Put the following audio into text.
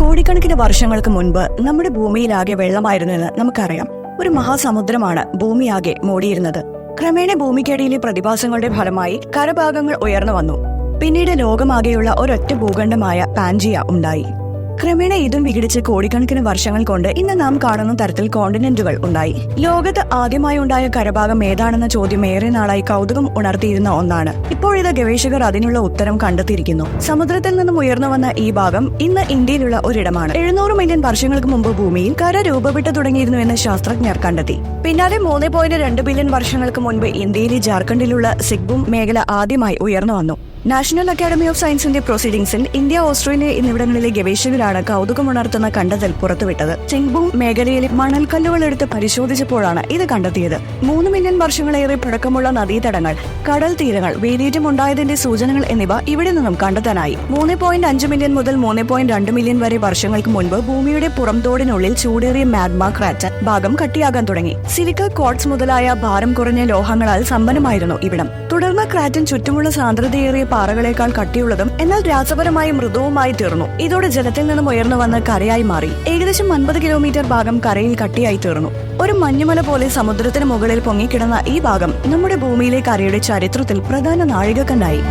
കോടിക്കണക്കിന് വർഷങ്ങൾക്ക് മുൻപ് നമ്മുടെ ഭൂമിയിലാകെ വെള്ളമായിരുന്നെന്ന് നമുക്കറിയാം. ഒരു മഹാസമുദ്രമാണ് ഭൂമിയാകെ മൂടിയിരുന്നത്. ക്രമേണ ഭൂമിക്കടിയിലെ പ്രതിഭാസങ്ങളുടെ ഫലമായി കരഭാഗങ്ങൾ ഉയർന്നു വന്നു. പിന്നീട് ലോകമാകെയുള്ള ഒരൊറ്റ ഭൂഖണ്ഡമായ പാൻജിയ ഉണ്ടായി. ക്രമേണ ഇതും വിഘടിച്ച് കോടിക്കണക്കിന് വർഷങ്ങൾ കൊണ്ട് ഇന്ന് നാം കാണുന്ന തരത്തിൽ കോണ്ടിനെന്റുകൾ ഉണ്ടായി. ലോകത്ത് ആദ്യമായി ഉണ്ടായ കരഭാഗം ഏതാണെന്ന ചോദ്യം ഏറെ നാളായി കൗതുകം ഉണർത്തിയിരുന്ന ഒന്നാണ്. ഇപ്പോഴിത് ഗവേഷകർ അതിനുള്ള ഉത്തരം കണ്ടെത്തിയിരിക്കുന്നു. സമുദ്രത്തിൽ നിന്നും ഉയർന്നു വന്ന ഈ ഭാഗം ഇന്ന് ഇന്ത്യയിലുള്ള ഒരിടമാണ്. എഴുന്നൂറ് മില്യൺ വർഷങ്ങൾക്ക് മുമ്പ് ഭൂമിയിൽ കര രൂപപ്പെട്ടു തുടങ്ങിയിരുന്നു എന്ന് ശാസ്ത്രജ്ഞർ കണ്ടെത്തി. പിന്നാലെ മൂന്ന് പോയിന്റ് രണ്ട് ബില്യൺ വർഷങ്ങൾക്ക് മുൻപ് ഇന്ത്യയിലെ ജാർഖണ്ഡിലുള്ള സിഗ്ബും മേഖല ആദ്യമായി ഉയർന്നു വന്നു. നാഷണൽ അക്കാദമി ഓഫ് സയൻസിന്റെ പ്രൊസീഡിംഗ്സിൽ ഇന്ത്യ ഓസ്ട്രേലിയ എന്നിവിടങ്ങളിലെ ഗവേഷകരാണ് കൗതുകമുണർത്തുന്ന കണ്ടെത്തൽ പുറത്തുവിട്ടത്. ചിങ്ബും മേഖലയിലെ മണൽക്കല്ലുകൾ എടുത്ത് പരിശോധിച്ചപ്പോഴാണ് ഇത് കണ്ടെത്തിയത്. മൂന്ന് മില്യൺ വർഷങ്ങളേറെ പഴക്കമുള്ള നദീതടങ്ങൾ കടൽ തീരങ്ങൾ വേലിയേറ്റം ഉണ്ടായതിന്റെ സൂചനകൾ എന്നിവ ഇവിടെ നിന്നും കണ്ടെത്താനായി. മൂന്ന് പോയിന്റ് അഞ്ച് മില്യൺ മുതൽ മൂന്ന് പോയിന്റ് രണ്ട് മില്യൺ വരെ വർഷങ്ങൾക്ക് മുൻപ് ഭൂമിയുടെ പുറംതോടിനുള്ളിൽ ചൂടേറിയ മാഗ്മ ക്രാറ്റർ ഭാഗം കട്ടിയാകാൻ തുടങ്ങി. സിലിക്ക കോട്സ് മുതലായ ഭാരം കുറഞ്ഞ ലോഹങ്ങളാൽ സമ്പന്നമായിരുന്നു ഇവിടം. തുടർന്ന് ക്രാറ്റൻ ചുറ്റുമുള്ള സാന്ദ്രതയേറിയ പാറകളേക്കാൾ കട്ടിയുള്ളതും എന്നാൽ രാസപരമായി മൃദുവുമായി തീർന്നു. ഇതോടെ ജലത്തിൽ നിന്നും ഉയർന്നു വന്ന് കരയായി മാറി. ഏകദേശം അൻപത് കിലോമീറ്റർ ഭാഗം കരയിൽ കട്ടിയായി തീർന്നു. ഒരു മഞ്ഞുമല പോലെ സമുദ്രത്തിന് മുകളിൽ പൊങ്ങിക്കിടന്ന ഈ ഭാഗം നമ്മുടെ ഭൂമിയിലെ കരയുടെ ചരിത്രത്തിൽ പ്രധാന നാഴികക്കല്ലായി.